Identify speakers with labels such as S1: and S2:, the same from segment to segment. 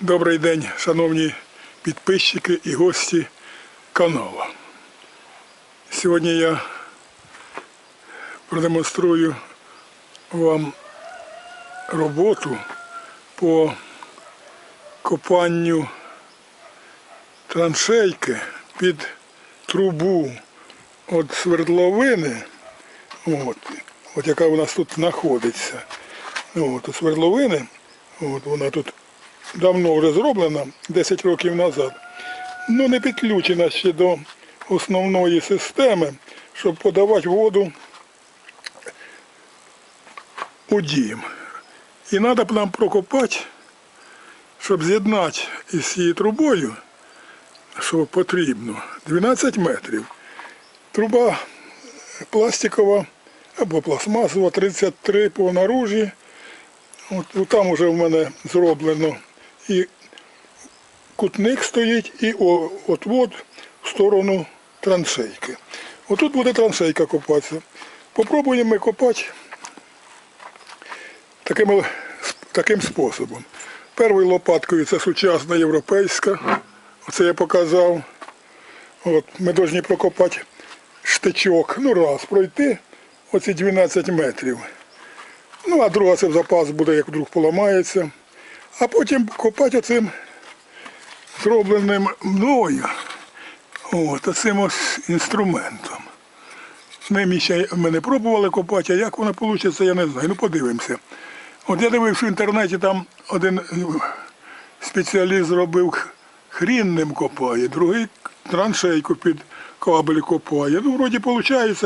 S1: Добрий день, шановні підписчики і гості каналу. Сьогодні я продемонструю вам роботу по копанню траншейки під трубу від свердловини, от, от яка у нас тут знаходиться. От, у свердловини, от, вона тут давно вже зроблена, 10 років назад. Ну не підключена ще до основної системи, щоб подавати воду у дім. І треба нам прокопати, щоб з'єднати із цією трубою, що потрібно, 12 метрів. Труба пластикова або пластмасова, 33 по наружі. От, от там вже в мене зроблено і кутник стоїть, і отвод в сторону траншейки. Отут буде траншейка копатися. Попробуємо копати таким, таким способом. Першою лопаткою це сучасна європейська. Оце я показав. От, ми повинні прокопати штичок. Ну раз, пройти оці 12 метрів. Ну, а друга це в запас буде, як вдруг поламається. А потім копати оцим зробленим мною. От, оцим ось інструментом. Ним ще ми не пробували копати, а як воно вийде, я не знаю. Ну подивимося. От я дивився в інтернеті, там один спеціаліст зробив хрінним копає, другий траншейку під кабель копає. Ну, вроді виходить.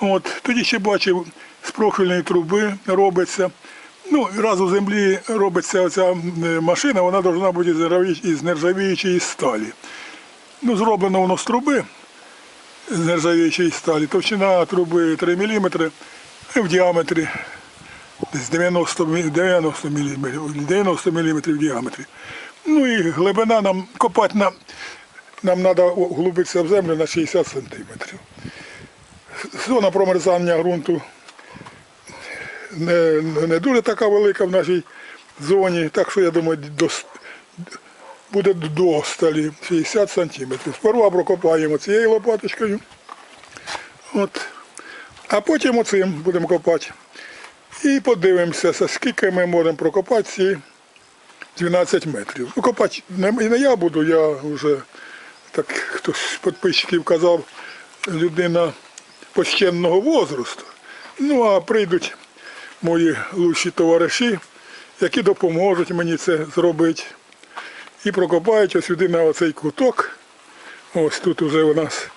S1: От, тоді ще бачив, з профільної труби робиться. Ну, раз у землі робиться оця е, машина, вона повинна бути із нержавіючої- сталі. Ну, зроблено воно з труби, з нержавіючої сталі. Товщина труби 3 мм, в діаметрі десь 90 90 мм, 90 мм в діаметрі. Ну і глибина нам копати на, нам треба углубитися в землю на 60 сантиметрів. Зона промерзання ґрунту не, не дуже така велика в нашій зоні, так що я думаю, до, буде до столі 60 сантиметрів. Сперва прокопаємо цією лопаточкою. От. А потім оцим будемо копати. І подивимося, скільки ми можемо прокопати ці 12 метрів. Ну, копати не, не я буду, я вже, так хтось з підписчиків казав, людина почтенного возрасту. Ну, а прийдуть мої лучші товариші, які допоможуть мені це зробити. І прокопають ось сюди на оцей куток. Ось тут вже у нас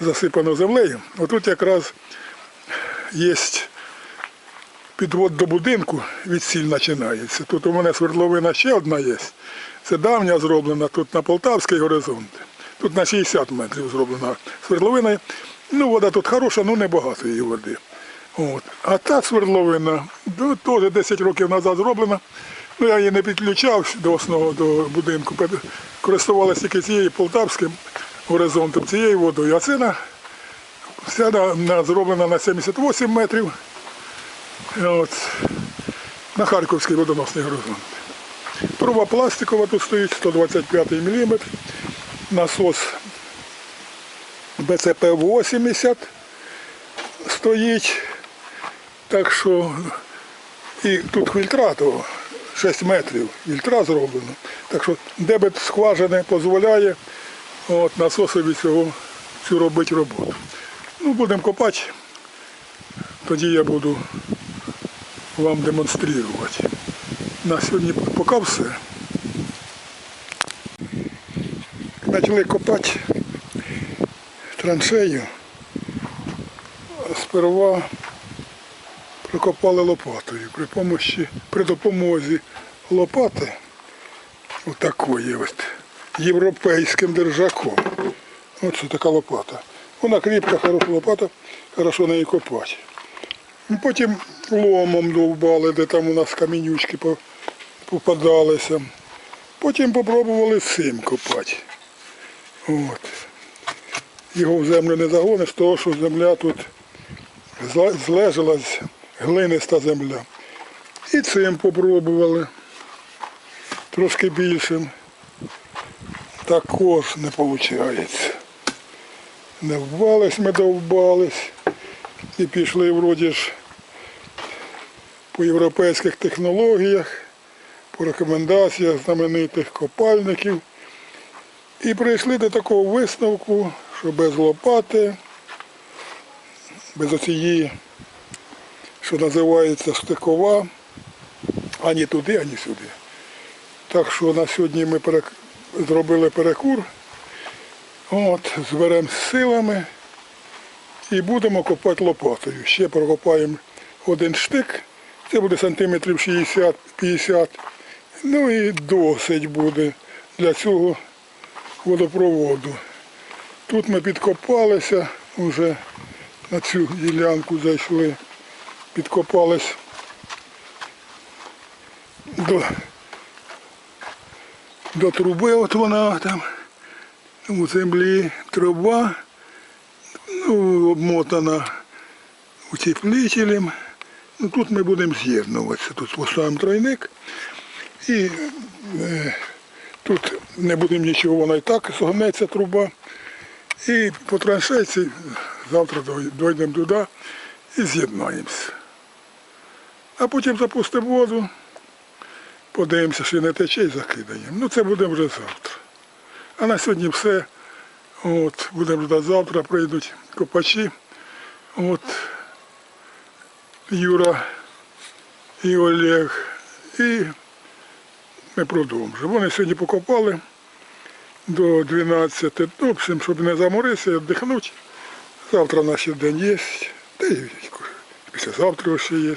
S1: засипано землею. Отут якраз є підвод до будинку від сіль починається. Тут у мене свердловина ще одна є. Це давня зроблена, тут на Полтавський горизонт. Тут на 60 метрів зроблена свердловина. Ну, вода тут хороша, ну небагато її води. От. А та свердловина теж 10 років назад зроблена. Ну, я її не підключав до основного до будинку. Користувалася тільки цією полтавським горизонтом, цією водою. А це на, вся на, на, зроблена на 78 метрів. От, на Харківський водоносний горизонт. Труба пластикова тут стоїть 125 мм. Насос БЦП-80 стоїть. Так що і тут фільтра то 6 метрів, фільтра зроблено. Так що дебет скважини дозволяє от, насосові цього, цю робити роботу. Ну, будемо копати, тоді я буду вам демонструвати. На сьогодні поки все. Почали копати траншею. Сперва прокопали лопатою. При помощі, при допомозі лопати, отакої ось, європейським держаком. Оце така лопата. Вона кріпка, хороша лопата, хорошо неї копати. Ну, Потім ломом довбали, де там у нас камінючки попадалися. Потім попробували цим копати. От. Його в землю не загониш, того що земля тут злежалась, глиниста земля. І цим попробували. трошки більшим. Також не виходить. Не вбались ми довбались і пішли вроді ж по європейських технологіях, по рекомендаціях знаменитих копальників. І прийшли до такого висновку, що без лопати, без оцієї, що називається стикова, ані туди, ані сюди. Так що на сьогодні ми перек- зробили перекур. От, зберемо силами і будемо копати лопатою. Ще прокопаємо один штик, це буде сантиметрів 60-50. Ну і досить буде для цього водопроводу. Тут ми підкопалися, вже на цю ділянку зайшли, підкопались до, до труби, от вона там у землі труба, ну, обмотана утеплителем. Ну, тут ми будемо з'єднуватися. Тут поставимо тройник і е, тут не будемо нічого, вона і так згнеться труба. І по траншейці завтра дойдемо туди і з'єднаємося. А потім запустимо воду, подивимося, що не тече і закидаємо. Ну це буде вже завтра. А на сьогодні все. От, будемо ждати завтра, прийдуть копачі. От, Юра і Олег. І ми продовжимо. Вони сьогодні покопали до 12. Ну, в общем, щоб не заморитися, віддихнути. Завтра наш ще день є. Та й післязавтра ще є.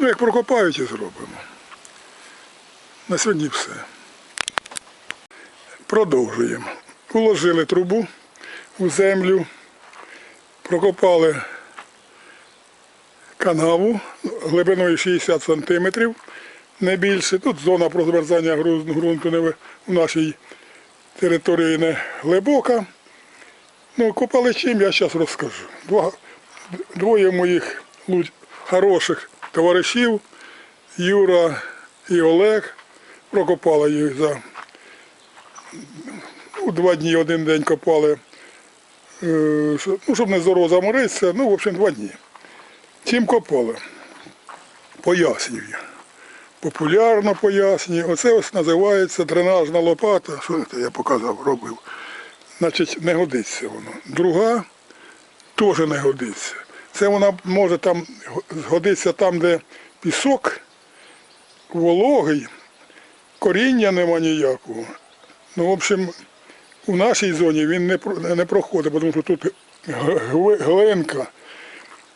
S1: Ну, як прокопають і зробимо. На сьогодні все. Продовжуємо. Уложили трубу у землю, прокопали канаву глибиною 60 см, не більше. Тут зона прозмерзання гру- ґрунту у нашій території не глибока. Ну, копали чим, я зараз розкажу. Двоє моїх хороших товаришів, Юра і Олег, прокопали їх за ну, два дні, один день копали, е, ну, щоб не здорово заморитися, ну, в общем, два дні. Чим копали? Пояснюю. Популярно пояснюю. Оце ось називається дренажна лопата. Що це я показав, робив. Значить, не годиться воно. Друга теж не годиться. Це вона може там згодиться там, де пісок вологий, коріння нема ніякого. Ну, в общем, у нашій зоні він не, проходить, тому що тут глинка.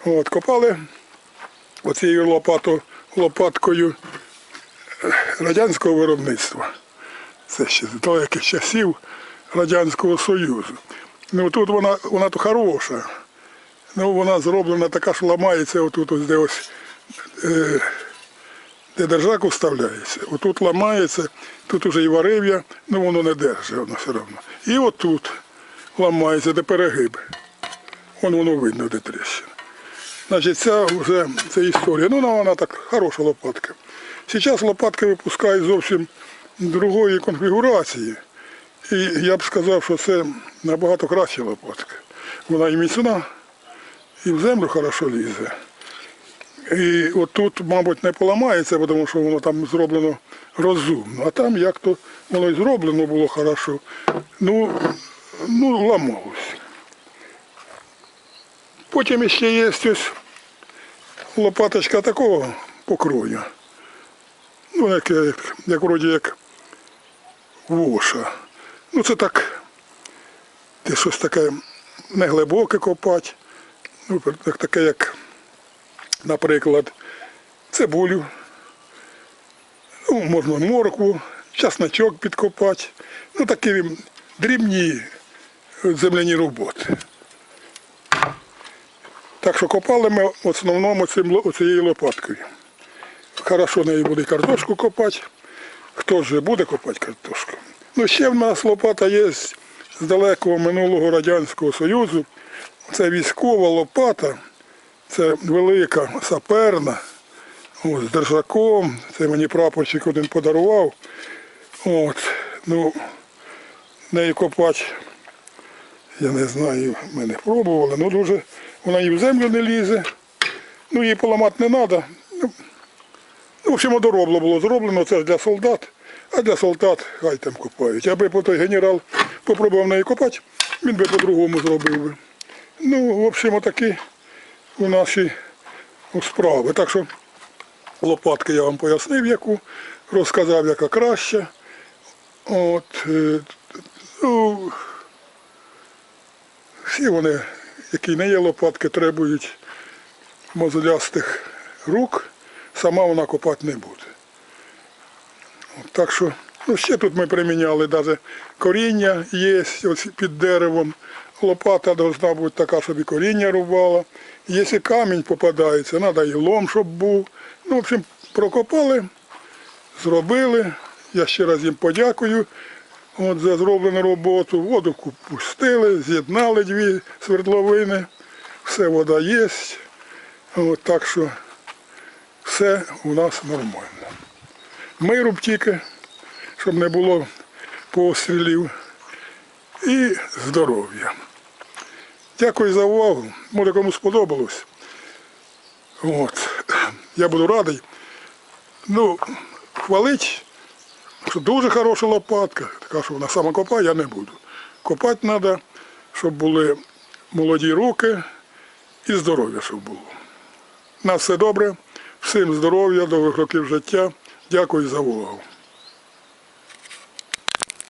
S1: От, копали оцією лопато, лопаткою радянського виробництва. Це ще з далеких часів Радянського Союзу. Ну тут вона, вона то хороша. Ну, вона зроблена така, що ламається отут, ось де ось е, де держак вставляється. Отут ламається, тут уже і варив'я, ну воно не держить воно все одно. І отут ламається, де перегиб. Вон воно видно, де тріщина. Значить, ця вже це історія. Ну, вона, вона так хороша лопатка. Зараз лопатки випускають зовсім другої конфігурації. І я б сказав, що це набагато краща лопатка. Вона і міцна, і в землю хорошо лізе. І от тут, мабуть, не поламається, тому що воно там зроблено розумно. А там як то воно і зроблено було хорошо. Ну, ну ламалось. Потім ще є ось лопаточка такого покрою. Ну, як, як, як вроді як воша. Ну це так, це щось таке неглибоке копати. Ну, так, таке, як, наприклад, цибулю. Ну, можна моркву, часничок підкопати. Ну, такі дрібні земляні роботи. Так що копали ми в основному цим, оцією лопаткою. Хорошо нею буде картошку копати. Хто ж буде копати картошку? Ну, ще в нас лопата є з далекого минулого Радянського Союзу. Це військова лопата, це велика саперна, з держаком. Це мені прапорщик один подарував. От, ну, нею копати, я не знаю, ми не пробували, ну дуже вона і в землю не лізе. Ну, її поламати не треба. Ну, ну, в общем, доробло було зроблено, це ж для солдат, а для солдат хай там копають. Аби той генерал попробував неї копати, він би по-другому зробив би. Ну, в общем, отакі у наші справи. Так що лопатки я вам пояснив, яку, розказав, яка краща. От, е, ну, всі вони, які не є лопатки, требують мозолястих рук, сама вона копати не буде. От, так що, ну ще тут ми приміняли навіть коріння є ось під деревом. Лопата должна бути така, щоб і коріння рубала. Якщо камінь попадається, треба і лом, щоб був. Ну, в общем, прокопали, зробили. Я ще раз їм подякую от, за зроблену роботу. Воду пустили, з'єднали дві свердловини. Все вода є. От, так що все у нас нормально. Миру б тільки, щоб не було пострілів. І здоров'я. Дякую за увагу. Може кому сподобалось. От. Я буду радий. Ну, хвалить, що дуже хороша лопатка. Така, що вона сама копає, я не буду. Копати треба, щоб були молоді руки і здоров'я, щоб було. На все добре, всім здоров'я, довгих років життя. Дякую за увагу.